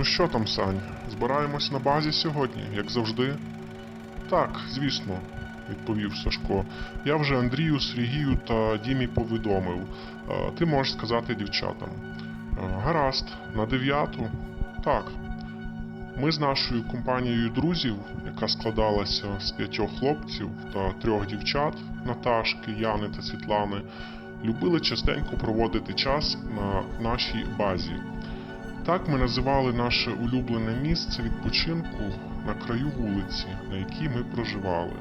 Ну що там, Сань? Збираємось на базі сьогодні, як завжди? Так, звісно, відповів Сашко. Я вже Андрію, Сергію та Дімі повідомив. Ти можеш сказати дівчатам. Гаразд, на дев'яту? Так. Ми з нашою компанією друзів, яка складалася з п'ятьох хлопців та трьох дівчат Наташки, Яни та Світлани, любили частенько проводити час на нашій базі. Так ми називали наше улюблене місце відпочинку на краю вулиці, на якій ми проживали.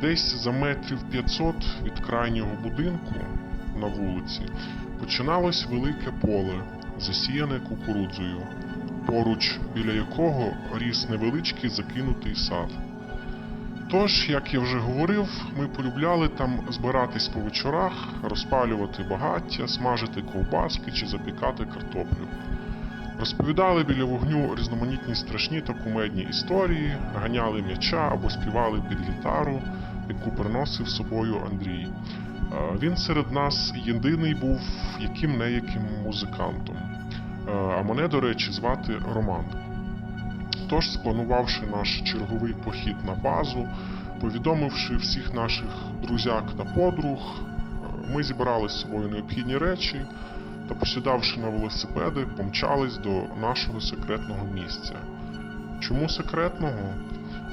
Десь за метрів 500 від крайнього будинку на вулиці починалось велике поле, засіяне кукурудзою, поруч біля якого ріс невеличкий закинутий сад. Тож, як я вже говорив, ми полюбляли там збиратись по вечорах, розпалювати багаття, смажити ковбаски чи запікати картоплю. Розповідали біля вогню різноманітні страшні та кумедні історії, ганяли м'яча або співали під гітару, яку приносив з собою Андрій. Е, Він серед нас єдиний був яким не яким музикантом. Е, А мене, до речі, звати Роман. Тож, спланувавши наш черговий похід на базу, повідомивши всіх наших друзяк та подруг, е, ми зібрали з собою необхідні речі та, посідавши на велосипеди, помчались до нашого секретного місця. Чому секретного?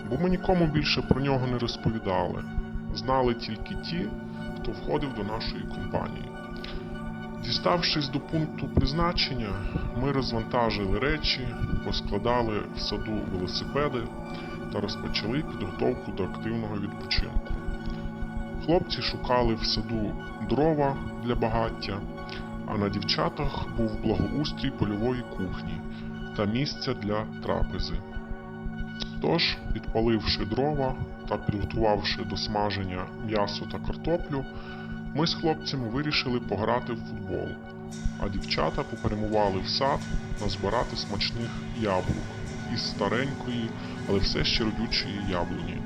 Бо ми нікому більше про нього не розповідали. Знали тільки ті, хто входив до нашої компанії. Діставшись до пункту призначення, ми розвантажили речі, поскладали в саду велосипеди та розпочали підготовку до активного відпочинку. Хлопці шукали в саду дрова для багаття, а на дівчатах був благоустрій польової кухні та місця для трапези. Тож, підпаливши дрова та підготувавши до смаження м'ясо та картоплю, ми з хлопцями вирішили пограти в футбол, а дівчата попрямували в сад назбирати смачних яблук із старенької, але все ще родючої яблуні.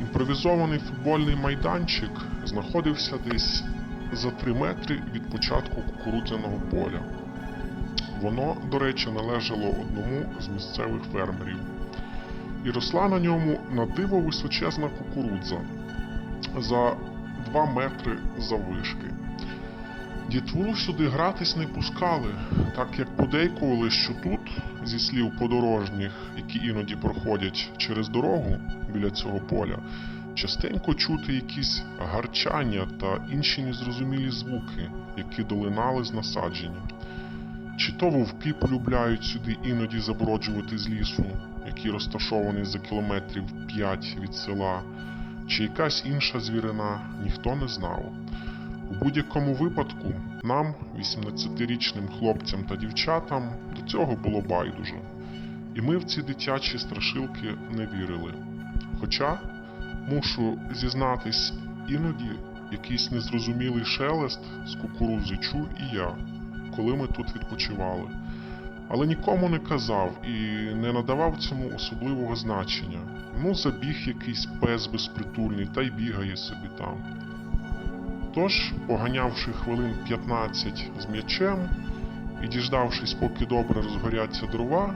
Імпровізований футбольний майданчик знаходився десь за 3 метри від початку кукурудзяного поля. Воно, до речі, належало одному з місцевих фермерів. І росла на ньому на диво височезна кукурудза за 2 метри заввишки. Дітву сюди гратись не пускали, так як подейкували, що тут, зі слів подорожніх, які іноді проходять через дорогу біля цього поля, частенько чути якісь гарчання та інші незрозумілі звуки, які долинали з насадження. Чи то вовки полюбляють сюди іноді заброджувати з лісу, який розташований за кілометрів 5 від села, чи якась інша звірина, ніхто не знав. У будь-якому випадку нам, 18-річним хлопцям та дівчатам, до цього було байдуже. І ми в ці дитячі страшилки не вірили. Хоча, мушу зізнатись, іноді якийсь незрозумілий шелест з кукурудзи чув і я, коли ми тут відпочивали. Але нікому не казав і не надавав цьому особливого значення. Ну, забіг якийсь пес безпритульний та й бігає собі там. Тож, поганявши хвилин 15 з м'ячем і діждавшись, поки добре розгоряться дрова,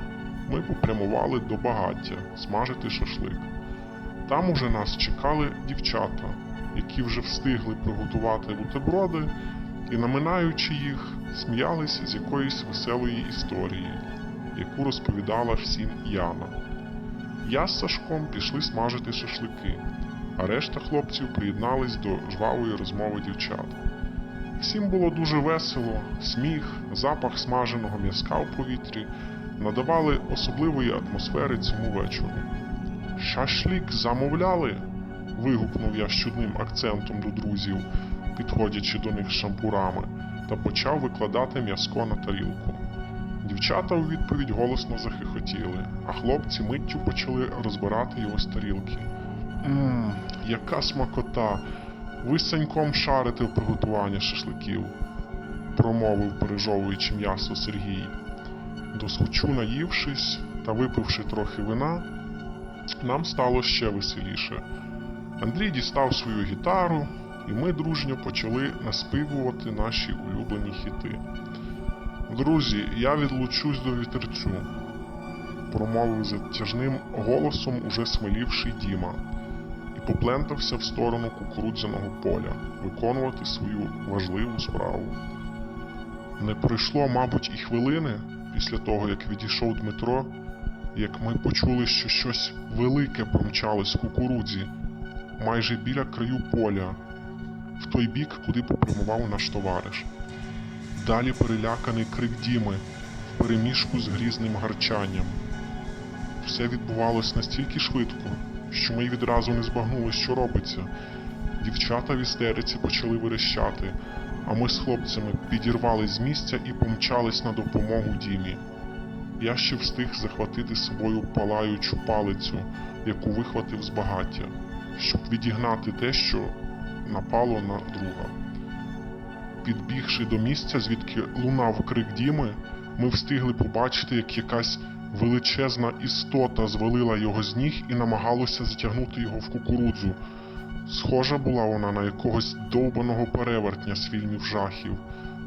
ми попрямували до багаття смажити шашлик. Там уже нас чекали дівчата, які вже встигли приготувати бутерброди і, наминаючи їх, сміялись з якоїсь веселої історії, яку розповідала всім Яна. Я з Сашком пішли смажити шашлики, а решта хлопців приєднались до жвавої розмови дівчат. Всім було дуже весело, сміх, запах смаженого м'язка в повітрі надавали особливої атмосфери цьому вечору. Шашлик замовляли? вигукнув я з чудним акцентом до друзів, підходячи до них шампурами, та почав викладати м'язко на тарілку. Дівчата у відповідь голосно захихотіли, а хлопці миттю почали розбирати його з тарілки. Ммм, яка смакота! Ви з Саньком шарите в приготуванні шашликів, промовив, пережовуючи м'ясо Сергій. Досхочу наївшись та випивши трохи вина, нам стало ще веселіше. Андрій дістав свою гітару, і ми дружньо почали наспівувати наші улюблені хіти. Друзі, я відлучусь до вітерцю, промовив затяжним голосом уже смелівший Діма, і поплентався в сторону кукурудзяного поля виконувати свою важливу справу. Не пройшло, мабуть, і хвилини після того, як відійшов Дмитро, як ми почули, що щось велике промчалось в кукурудзі, майже біля краю поля, в той бік, куди попрямував наш товариш. Далі переляканий крик Діми в переміжку з грізним гарчанням. Все відбувалось настільки швидко, що ми відразу не збагнули, що робиться. Дівчата в істериці почали верещати, а ми з хлопцями підірвались з місця і помчались на допомогу Дімі. Я ще встиг захватити з собою палаючу палицю, яку вихватив з багаття, щоб відігнати те, що напало на друга. Підбігши до місця, звідки лунав крик Діми, ми встигли побачити, як якась величезна істота звалила його з ніг і намагалася затягнути його в кукурудзу. Схожа була вона на якогось довбаного перевертня з фільмів жахів.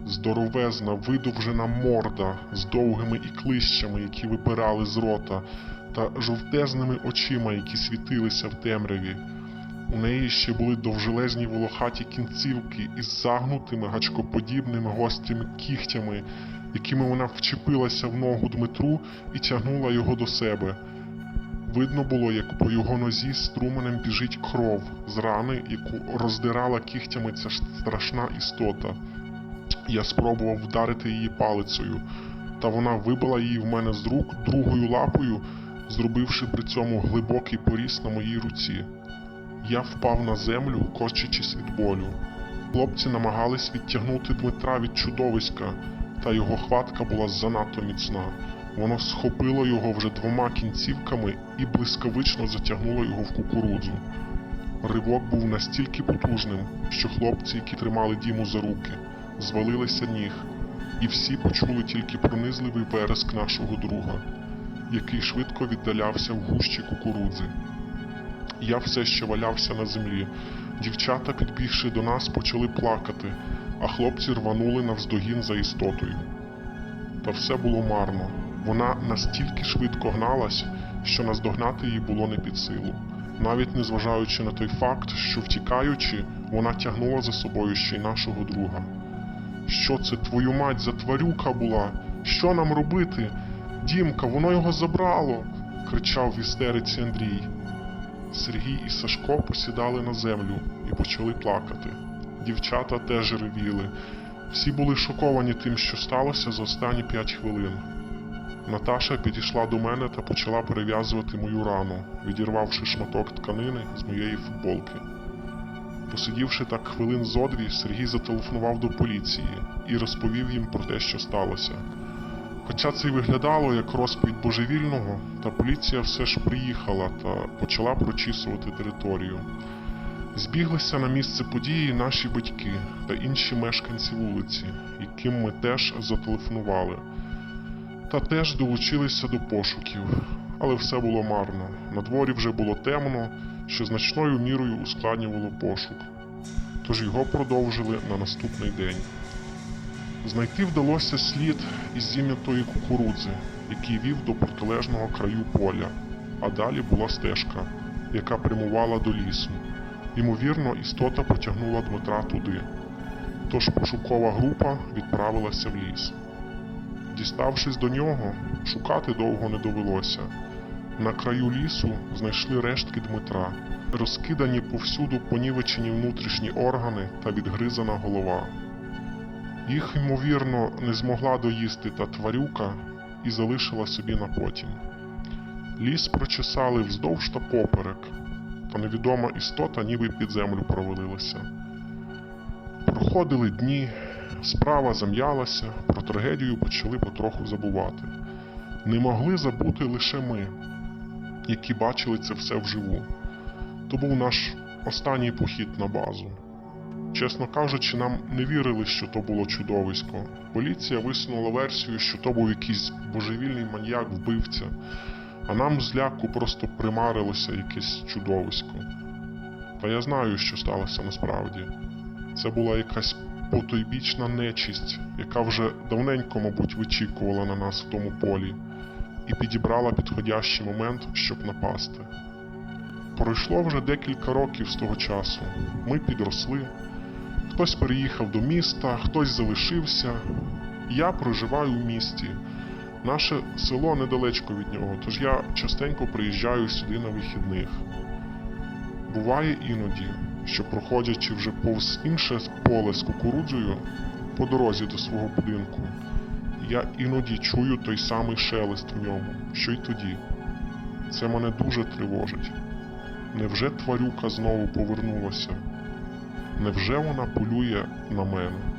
Здоровезна, видовжена морда з довгими іклищами, які випирали з рота, та жовтезними очима, які світилися в темряві. У неї ще були довжелезні волохаті кінцівки із загнутими гачкоподібними гострими кігтями, якими вона вчепилася в ногу Дмитру і тягнула його до себе. Видно було, як по його нозі струменем біжить кров з рани, яку роздирала кігтями ця страшна істота. Я спробував вдарити її палицею, та вона вибила її в мене з рук другою лапою, зробивши при цьому глибокий поріз на моїй руці. Я впав на землю, корчачись від болю. Хлопці намагались відтягнути Дмитра від чудовиська, та його хватка була занадто міцна. Воно схопило його вже двома кінцівками і блискавично затягнуло його в кукурудзу. Ривок був настільки потужним, що хлопці, які тримали Діму за руки, звалилися ніг, і всі почули тільки пронизливий вереск нашого друга, який швидко віддалявся в гущі кукурудзи. Я все ще валявся на землі. Дівчата, підбігши до нас, почали плакати, а хлопці рванули навздогін за істотою. Та все було марно. Вона настільки швидко гналась, що наздогнати її було не під силу, навіть незважаючи на той факт, що втікаючи, вона тягнула за собою ще й нашого друга. Що це твою мать за тварюка була? Що нам робити? Дімка, воно його забрало. кричав в істериці Андрій. Сергій і Сашко посідали на землю і почали плакати. Дівчата теж ревіли. Всі були шоковані тим, що сталося за останні п'ять хвилин. Наташа підійшла до мене та почала перев'язувати мою рану, відірвавши шматок тканини з моєї футболки. Посидівши так хвилин зо дві, Сергій зателефонував до поліції і розповів їм про те, що сталося. Хоча це й виглядало як розповідь божевільного, та поліція все ж приїхала та почала прочісувати територію. Збіглися на місце події наші батьки та інші мешканці вулиці, яким ми теж зателефонували, та теж долучилися до пошуків, але все було марно. На дворі вже було темно, що значною мірою ускладнювало пошук. Тож його продовжили на наступний день. Знайти вдалося слід із зім'ятої кукурудзи, який вів до протилежного краю поля, а далі була стежка, яка прямувала до лісу. Ймовірно, істота потягнула Дмитра туди. Тож пошукова група відправилася в ліс. Діставшись до нього, шукати довго не довелося. На краю лісу знайшли рештки Дмитра, розкидані повсюду понівечені внутрішні органи та відгризана голова. Їх, ймовірно, не змогла доїсти та тварюка і залишила собі на потім. Ліс прочесали вздовж та поперек, та невідома істота ніби під землю провалилася. Проходили дні, справа зам'ялася, про трагедію почали потроху забувати. Не могли забути лише ми, які бачили це все вживу. То був наш останній похід на базу. Чесно кажучи, нам не вірили, що то було чудовисько. Поліція висунула версію, що то був якийсь божевільний маньяк вбивця, а нам з ляку просто примарилося якесь чудовисько. Та я знаю, що сталося насправді. Це була якась потойбічна нечисть, яка вже давненько, мабуть, вичікувала на нас в тому полі, і підібрала підходящий момент, щоб напасти. Пройшло вже декілька років з того часу. Ми підросли. Хтось переїхав до міста, хтось залишився. Я проживаю в місті. Наше село недалечко від нього, тож я частенько приїжджаю сюди на вихідних. Буває іноді, що проходячи вже повз інше поле з кукурудзою по дорозі до свого будинку, я іноді чую той самий шелест в ньому, що й тоді. Це мене дуже тривожить. Невже тварюка знову повернулася? Невже вона полює на мене?